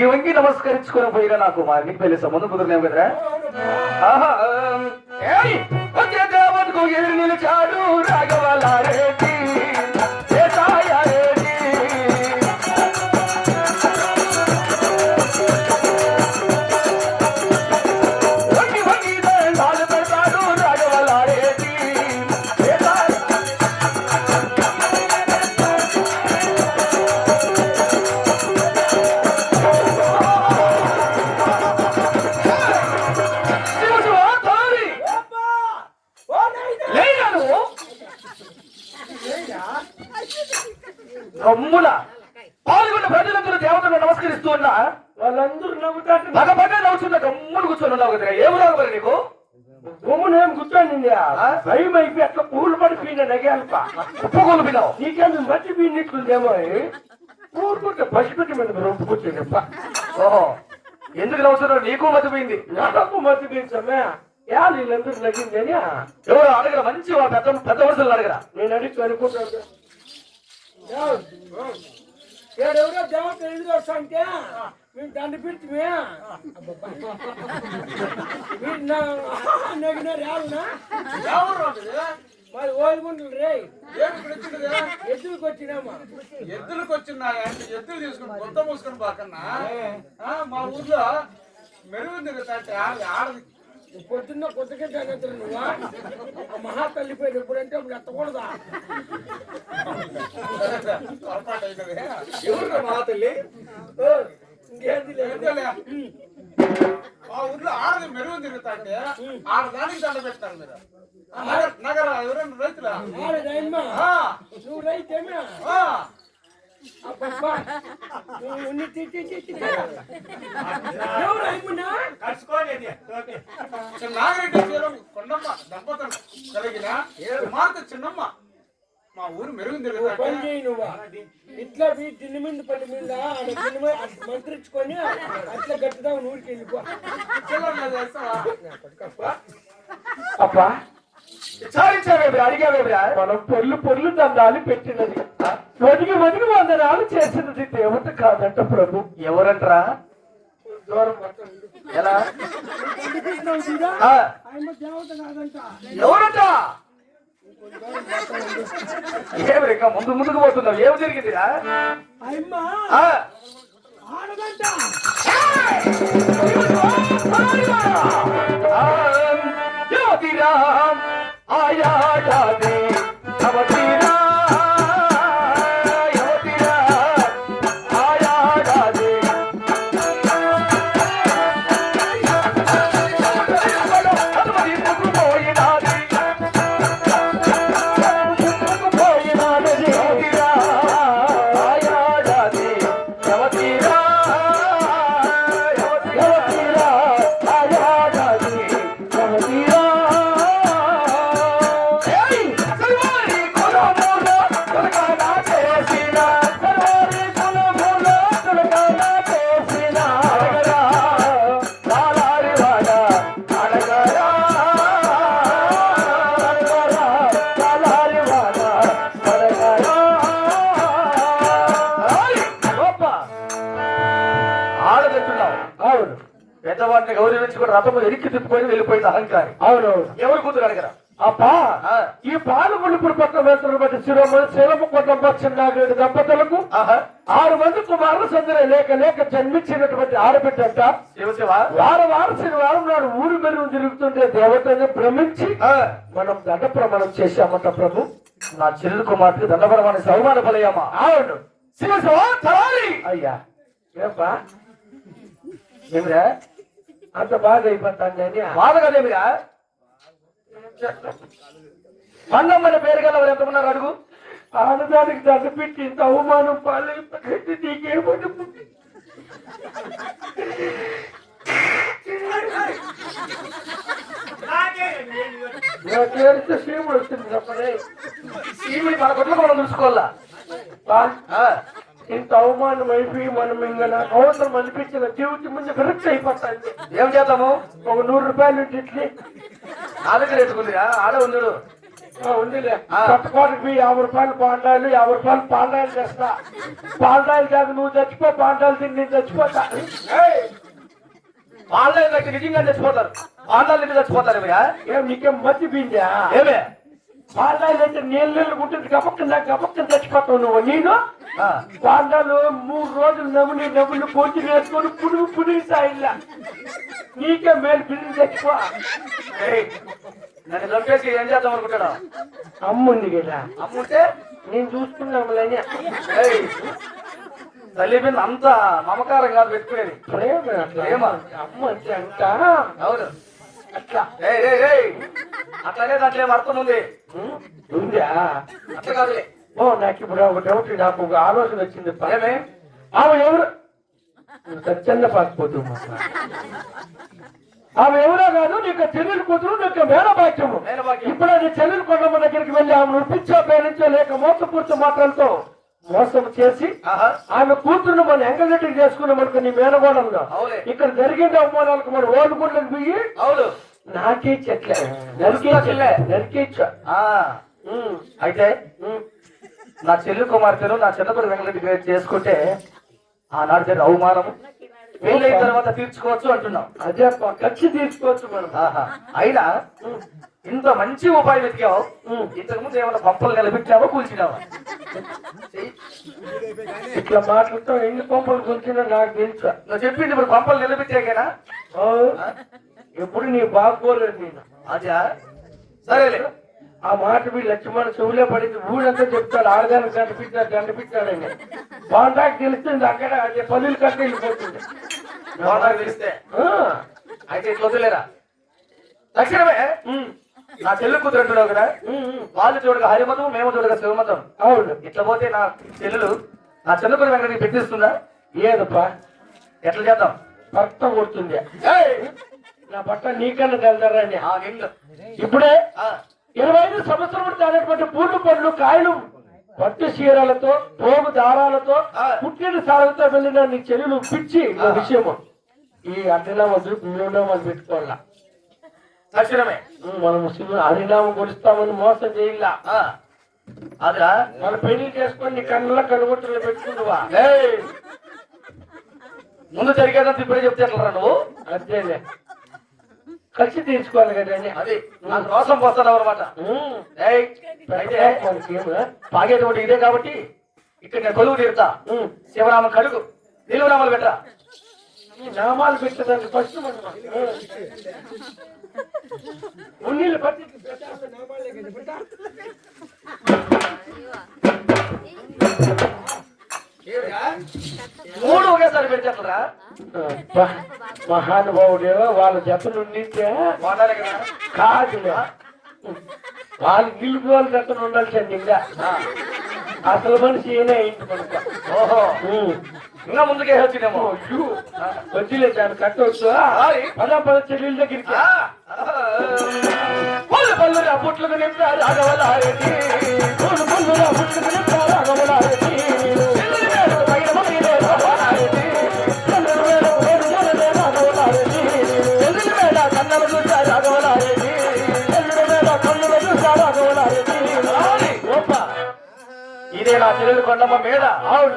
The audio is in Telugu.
వంగి వంగి నమస్కరించుకొని పోయినా నాకు మా నీకు పెళ్ళి సంబంధం కుదరలేము కదరా? ఆహా, ఆమ్, వచ్చే దేవతకు ఎదురు నిలిచాడు రాఘవలారెడ్డి నీకు బొమ్మనేం కూర్చొని భయం అయిపోయి అట్లా పూలు పడిపోయిన నగేల్ప ఉప్పు కొలిపినావు నీకేమి మట్టి పీనిట్లుందేమో ఊరుకుంటే పసిపెట్టి మీద రొప్పు కూర్చొని ఓహో ఎందుకు నవ్వుతున్నావు నీకు మతిపోయింది నాకు మట్టి పీల్చమే యా వీళ్ళందరూ నగిందని ఎవరు అడగరా మంచి పెద్ద పెద్ద వరుసలు అడగరా నేను అడిగి అనుకుంటాను ఏడెవరో దేవత ఎదురు వస్తాంటే మేము పిలిచిమే మీరు నగినారు ఎవరునా మరి ఓలుగుండ్రు రే. ఎద్దులకు వచ్చినామా? ఎద్దులకు వచ్చినాయా అంటే ఎద్దులు తీసుకుని కొత్త మూసుకొని పోకన్నా? మా ఊర్లో మెరుగు తిరుగుతాంటే ఆడ- ఆడది. పొద్దున్న కొత్తగా జగత్తులు నువ్వా? మహా తల్లిపోయిన ఎప్పుడంటే అప్పుడు ఎత్తకూడదా? ఎవరు మా తల్లి? ఓ, ఇంకేంది లేదు ఏంటోలే. మా ఊర్లో ఆడది మెరుగు తిరుగుతాంటే ఆడదానికి దండ పెట్టారు మీరు ఆ, నగర నగర ఎవరైనా రైతులా ఆడదమ్మా ఆ, నువ్వు రైతేమే ఆ. అబ్బబ్బా నువ్వు ఉన్ని తిట్టి తిట్టి ఎవరు అయ్యమున్నా చిన్న నాగిరెడ్డి తీరం కొండమ్మ దంపతులు కలిగిన కుమార్తె చిన్నమ్మ మా ఊరు ఇట్లా తిని మీద మీద మంత్రించుకొని అట్లా గట్టుదా ఊరికి వెళ్ళిపో. అబ్బా మనం పొల్లు పొల్లు దండాలు పెట్టినది. వదిగి వదిగి వందనాలు చేసినది దేవత కాదంట ప్రభు. ఎవరంటరా. ఎలా? ఎవరంట ఏమి ఇంకా ముందు ముందుకు పోతున్నావు. ఏమి జరిగిందిరా ఆడదంట ఆయాడాది గౌరవించుకుని రథము ఎరికి తిప్పుకొని వెళ్ళిపోయింది అహంకారి. అవునవును ఎవరు కూతురు అడగరా? అబ్బా. ఈ పాలకొల్లుపురు పట్ల వేస్తున్న బట్టి శిరోమ శిలము కొట్టంబ చిన్నాగేడు దంపతులకు ఆరు మంది కుమారుల సందరే లేక లేక జన్మించినటువంటి ఆడబిడ్డంట వార వార శనివారం నాడు ఊరు మెరుగు తిరుగుతుంటే దేవతని భ్రమించి మనం దండ ప్రమాణం చేశామంట ప్రభు. నా చెల్లి కుమార్తె దండపరమని సౌమాన ఫలయమా అవును. అయ్యా. ఏపా ఏమిరా? అంత బాగా అయిపోతాను అని బాధ కదేమిరా మందమ్మని పేరు గల ఎవరు ఎంతమన్నారు అడుగు. ఆడదానికి దండ పెట్టి ఇంత అవమానం పాలైపోతే నీకేమని సీముడు వచ్చింది చెప్పలే మన కొట్లకు మనం చూసుకోవాలా? ఇంత అవమానం అయిపోయి మనం ఇంకా నాకు అవసరం అనిపించిన జీవితం ముందు విరక్తి అయిపోతాంది ఏం చేద్దాము? ఒక నూరు రూపాయలు ఇట్లే. దగ్గర ఎత్తుకుందిరా ఆడ ఉండు ఆ, ఉందిలే. కొత్తకోటకి యాభై రూపాయలు పాండాలు యాభై రూపాయలు పాండాలు తెస్తా. పాండాలు కాక నువ్వు చచ్చిపో పాండాలు తిని నేను చచ్చిపోతా! ఆన్లైన్ అయితే నిజంగా చచ్చిపోతారు. ఆన్లైన్ అయితే చచ్చిపోతారు ఇవయా ఏం నీకేం మర్చిపోయిందా ఏమే? పాండాలు అయితే నీళ్ళు నీళ్ళు ఉంటుంది గబక్కన గబక్కన చచ్చిపోతావు నువ్వు. నేను పాండాలు మూడు రోజులు నవ్వుని నవ్వులు పొంచి వేసుకొని పుడుగు పుడిగి సాయిల్లా నీకే మేలు పిల్లలు చచ్చిపో ఏయ్! నన్ను చంపేసి ఏం చేద్దాం అనుకుంటాడా అమ్ముంది కదా అమ్ముంటే నేను చూసుకున్నాములని ఏయ్! తల్లి మీద అంత మమకారం కాదు పెట్టుకునేది ప్రేమ. అమ్మ అంటే అంట అవును అట్లా! అట్లనే దాంట్లో ఏం అర్థం ఉంది? ఉందా అట్లా కాదులే ఓ నాకు ఇప్పుడు ఒక డౌట్ నాకు ఒక ఆలోచన వచ్చింది. పా. ఏమే ఆమె ఎవరు? సత్యన్న పాకపోతు ఆమె ఎవరో కాదు నీకు చెల్లెలు కూతురు నీకు మేనభాగ్యము మేనభాగ్యం. ఇప్పుడు అది చెల్లెలు కొండమ్మ దగ్గరికి వెళ్ళి ఆమె ఉప్పించో పేరించో లేక మోసపూర్చు మాటలతో మోసం చేసి ఆమె కూతురును మన ఎంగగట్టికి చేసుకున్నాం అనుకో నీ మేనగోడంలో అవులే. ఇక్కడ జరిగిన అవమానాలకు మన ఓళ్ళు గుడ్లకు పోయి నాకే చెట్లే. నరికే నరికేచ్చా ఆ. అయితే? నా చెల్లి కుమార్తెను నా చిన్నపడి వెంకటరెడ్డి చేసుకుంటే ఆనాడు జరిగిన అవమానము. పెళ్ళైన తర్వాత తీర్చుకోవచ్చు అంటున్నాం అదే ఖర్చు తీసుకోవచ్చు మనం. అయినా ఇంత మంచి ఉపాయం వెతికావు ఇంతకు ముందు ఏమైనా పంపలు నిలబెట్టావా కూల్చినావా. ఇట్లా మాటలతో ఎన్ని పంపలు కూర్చున్నా నాకు తెలుసు. నువ్వు చెప్పింది ఇప్పుడు పంపలు నిలబెట్టాకేనా? ఎప్పుడు నీ బాగోలేదు నేను. అదా సరేలే. ఆ మాట మీ లక్ష్మణ చెవులే పడింది. ఊరంతా చెప్తాడు. ఆడదానికి కనిపించాడు కనిపించాడని బాండాకి తెలుస్తుంది అక్కడ. అదే పనులు కట్టి వెళ్ళిపోతుంది. బాగా తెలిస్తే అయితే ఇట్లా వదిలేరా? తక్షణమే ఉమ్, నా చెల్లి కూతురు అంటున్నావు కదా. వాళ్ళు చూడగా హరిమతం మేము చూడగా శివమతం. అవును. ఇట్లా పోతే నా చెల్లెలు నా చిన్నపడి వెంకటరెడ్డి పెట్టిస్తుందా? ఏదప్పా? ఎట్లా చేద్దాం? భర్త కొడుతుంది. నా బట్ట నీకన్నా ఆ ఇప్పుడే ఇరవై ఐదు సంవత్సరం తాగినటువంటి పూర్లు పండ్లు కాయలు పట్టు చీరలతో పోగు దారాలతో ఆ. పుట్టిన సాగుతో వెళ్ళిన నీ చెల్లెలు పిచ్చి నా విషయము ఈ అడ్డనామలు మూడునామాలు పెట్టుకోవాలా? తక్షణమే. మనం హరినామం కొలుస్తామని మోసం చేయాల. ఆ, అదా? మన పెళ్ళి చేసుకొని నీ కన్నుల కనుగొట్టులు పెట్టుకుంటువా! ముందు జరిగేదంతా ఇప్పుడే చెప్తే ఎట్లా నువ్వు? అదేలే కలిసి తీసుకోవాలి కదా అని. అది నాకు రోసం పోస్తాను అనమాట అయితే? పాగేటువంటి ఇదే కాబట్టి ఇక్కడ నేను కొలువు తీరుతా. ఉమ్. శివనామం కడుగు నిలువునామాలు పెట్టరా. నామాలు పెట్టడానికి ఫస్ట్ మనం ఉన్నీళ్ళు పట్టి. మూడు ఒకేసారి పెడితే అబ్బా, మహానుభావుడు వాళ్ళ జతలు కదా. వాళ్ళు నిలుపుకోవాలి జతలు ఉండాల్సింది ఇంకా. అసలు మనిషి ఈయనే ఇంటి మనకు. ఓహో. ఇంకా ముందుకే వచ్చిందేమో. అయ్యో, వద్దులే దాన్ని కట్టవచ్చు. పద పద చెల్లెల దగ్గరికి. పళ్ళు పళ్ళు నింపారు రాఘవలారెడ్డి పళ్ళు పళ్ళు నింపారు రాఘవలారెడ్డి. ఆ రాని. కొండమ్మ మీద అవును